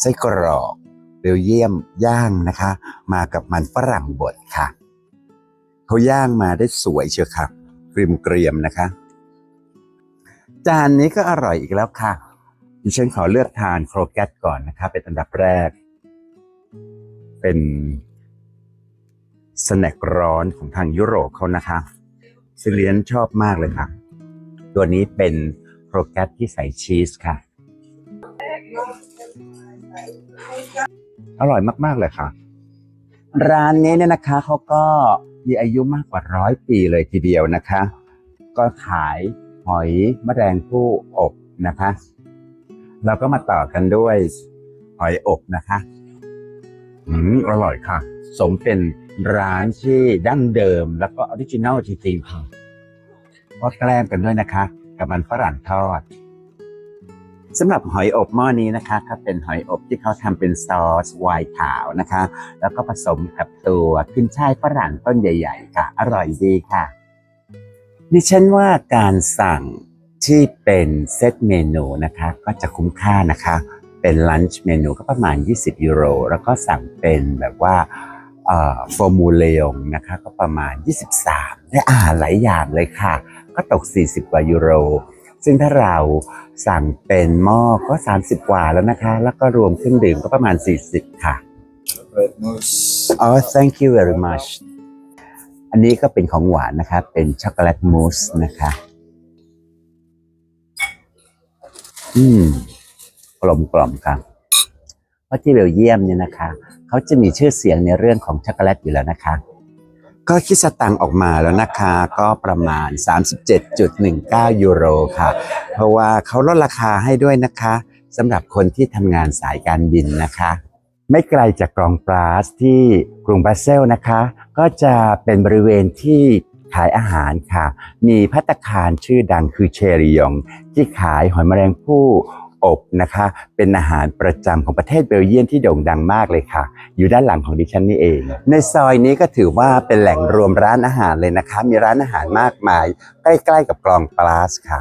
ไส้กรอกเบลเยียมย่างนะคะ มากับมันฝรั่งบดค่ะเขาย่างมาได้สวยเชียวค่ะเกรียมเกรียมนะคะ จานนี้ก็อร่อยอีกแล้วค่ะดิฉันขอเลือกทานโครแกตก่อนนะคะ เป็นอันดับแรก เป็นสแน็คร้อนของทางยุโรปเขานะคะซิเลียนชอบมากเลยค่ะ ตัวนี้เป็นโครแกตที่ใส่ชีสค่ะ อร่อยมาก ๆ เลยค่ะ ร้านนี้เนี่ยนะคะเขาก็มีอายุมากกว่าร้อยปีเลยทีเดียวนะคะ ก็ขายหอยแมลงผู้อบนะคะ เราก็มาต่อกันด้วยหอยอบนะคะ อืมอร่อยค่ะ สมเป็นร้านที่ดั้งเดิมแล้วก็ออริจินัลจริงๆค่ะก็แกล้มกันด้วยนะคะ กับมันฝรั่งทอด สำหรับหอยอบหม้อนี้นะคะก็เป็นหอยอบที่เขาทำเป็นซอสไวน์ขาวนะคะ แล้วก็ผสมกับตัวขึ้นช่ายฝรั่งต้นใหญ่ ๆ ค่ะ อร่อยดีค่ะ ดิฉันว่าการสั่งที่เป็นเซตเมนูนะคะ ก็จะคุ้มค่านะคะ เป็นลันช์เมนูก็ประมาณ 20 ยูโร แล้วก็สั่งเป็นแบบว่าฟอร์มูเลองนะคะก็ประมาณ 23 ได้อาหารหลายอย่างเลยค่ะ ก็ตก 40 กว่ายูโร ซึ่งถ้าเราสั่งเป็นหม้อก็ 30 กว่าแล้วนะคะ แล้วก็รวมเครื่องดื่มก็ประมาณ 40 ค่ะ Chocolate mousse. อ๋อ thank you very much อันนี้ก็เป็นของหวานนะคะ เป็นช็อกโกแลตมูสนะคะ อืม กลมกล่อมครับเพราะที่เบลเยียมเนี่ยนะคะ เขาจะมีชื่อเสียงในเรื่องของช็อกโกแลตอยู่แล้วนะคะ ก็คิดสตังค์ออกมาแล้วนะคะ ก็ประมาณ 37.19 ยูโรค่ะ เพราะว่าเขาลดราคาให้ด้วยนะคะสำหรับคนที่ทำงานสายการบินนะคะ ไม่ไกลจากกรองปลาสที่กรุงบรัสเซลส์นะคะ ก็จะเป็นบริเวณที่ขายอาหารค่ะ มีพัตตาคารชื่อดังคือเชริยอง ที่ขายหอยแมลงภู่ อบนะคะ เป็นอาหารประจำของประเทศเบลเยียมที่โด่งดังมากเลยค่ะ อยู่ด้านหลังของดิฉันนี่เอง ในซอยนี้ก็ถือว่าเป็นแหล่งรวมร้านอาหารเลยนะคะ มีร้านอาหารมากมาย ใกล้ ๆ กับกรองปลาสค่ะ